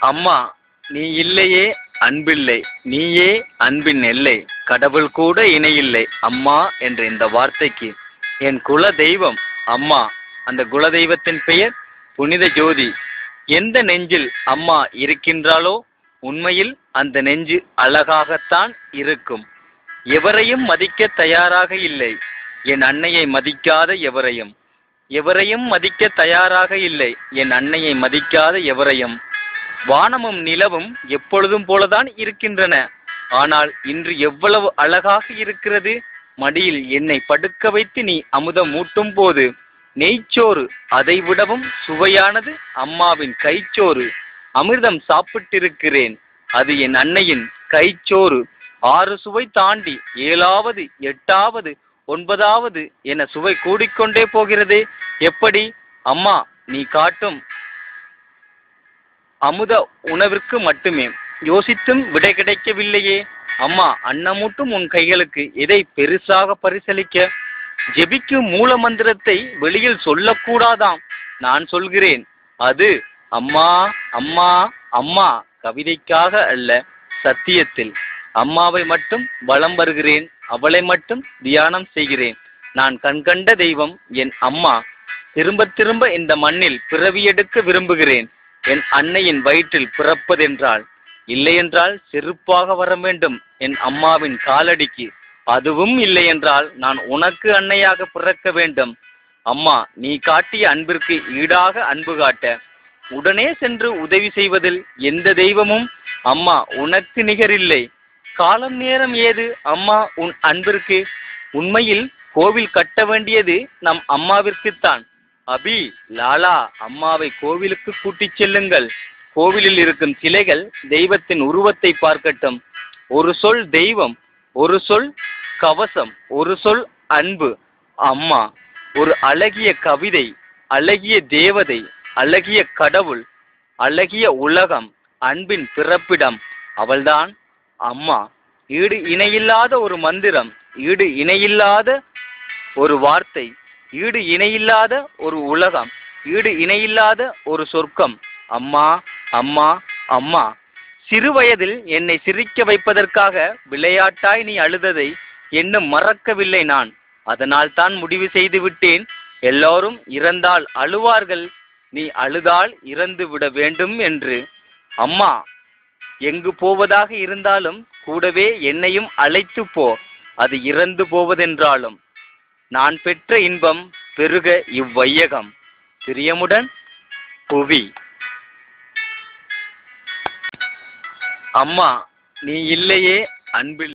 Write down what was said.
அம்மா நீ இல்லையே அன்பில்லை. நீயே அன்பின் எல்லை. கடவுள் கூட இணையில்லை. அம்மா என்ற இந்த வார்த்தைக்கு என் குல தெய்வம் அம்மா. அந்த குல தெய்வத்தின் பெயர் புனித ஜோதி. எந்த நெஞ்சில் அம்மா இருக்கின்றாளோ உண்மையில் அந்த நெஞ்சு அழகாகத்தான் இருக்கும். எவரையும் மதிக்க தயாராக இல்லை. என் அன்னையை மதிக்காத எவரையும். எவரையும் மதிக்க தயாராக இல்லை. என் அன்னையை மதிக்காத எவரையும். வானமும் நிலவும் எப்பொழுதும் போலதான் இருக்கின்றன. ஆனால் இன்று எவ்வளவு அழகாக இருக்கிறது. மடியில் என்னை படுக்க வைத்து நீ அமுதம் ஊட்டும் போது நெய்ச்சோறு அதை விடவும் சுவையானது அம்மாவின் கைச்சோறு. அமிர்தம் சாப்பிட்டிருக்கிறேன் அது என் அன்னையின் கைச்சோறு. ஆறு சுவை தாண்டி ஏழாவது எட்டாவது ஒன்பதாவது என சுவை கூடிக்கொண்டே போகிறதே. எப்படி? அம்மா நீ காட்டும் அமுத உணவிற்கு மட்டுமே. யோசித்தும் விடை கிடைக்கவில்லையே. அம்மா அன்னமூட்டும் உன் கைகளுக்கு எதை பெருசாக பரிசளிக்க? ஜெபிக்கும் மூல மந்திரத்தை வெளியில் சொல்லக்கூடாதாம். நான் சொல்கிறேன் அது அம்மா அம்மா அம்மா கவிதைக்காக அல்ல சத்தியத்தில். அம்மாவை மட்டும் வலம் வருகிறேன் அவளை மட்டும் தியானம் செய்கிறேன். நான் கண்கண்ட தெய்வம் என் அம்மா. திரும்ப திரும்ப இந்த மண்ணில் பிறவியெடுக்க விரும்புகிறேன். என் அன்னையின் வயிற்றில் பிறப்பதென்றால் இல்லையென்றால் செருப்பாக வர வேண்டும் என் அம்மாவின் காலடிக்கு. அதுவும் இல்லையென்றால் நான் உனக்கு அன்னையாக பிறக்க வேண்டும். அம்மா நீ காட்டிய அன்பிற்கு ஈடாக அன்பு காட்ட. உடனே சென்று உதவி செய்வதில் எந்த தெய்வமும் அம்மா உனக்கு நிகரில்லை. காலம் நேரம் ஏது அம்மா உன் அன்பிற்கு? உண்மையில் கோவில் கட்ட வேண்டியது நம் அம்மாவிற்குத்தான். அபி லாலா அம்மாவை கோவிலுக்கு கூட்டிச் செல்லுங்கள். கோவிலில் இருக்கும் சிலைகள் தெய்வத்தின் உருவத்தை பார்க்கட்டும். ஒரு சொல் தெய்வம் ஒரு சொல் கவசம் ஒரு சொல் அன்பு. அம்மா ஒரு அழகிய கவிதை அழகிய தேவதை அழகிய கடவுள் அழகிய உலகம் அன்பின் பிறப்பிடம். அவள்தான் அம்மா. ஈடு இணையில்லாத ஒரு மந்திரம் ஈடு இணையில்லாத ஒரு வார்த்தை. ஈடு இணையில்லாத ஒரு உலகம் ஈடு இணையில்லாத ஒரு சொர்க்கம். அம்மா அம்மா அம்மா. சிறு வயதில் என்னை சிரிக்க வைப்பதற்காக விளையாட்டாய் நீ அழுததை இன்னும் மறக்கவில்லை நான். அதனால் தான் முடிவு செய்து விட்டேன். எல்லோரும் இறந்தால் அழுவார்கள் நீ அழுதால் இறந்து விட வேண்டும் என்று. அம்மா எங்கு போவதாக இருந்தாலும் கூடவே என்னையும் அழைத்து போ. அது இறந்து போவதென்றாலும். நான் பெற்ற இன்பம் பெருக இவ்வையகம். பிரியமுடன் புவி. அம்மா நீ இல்லையே அன்பில்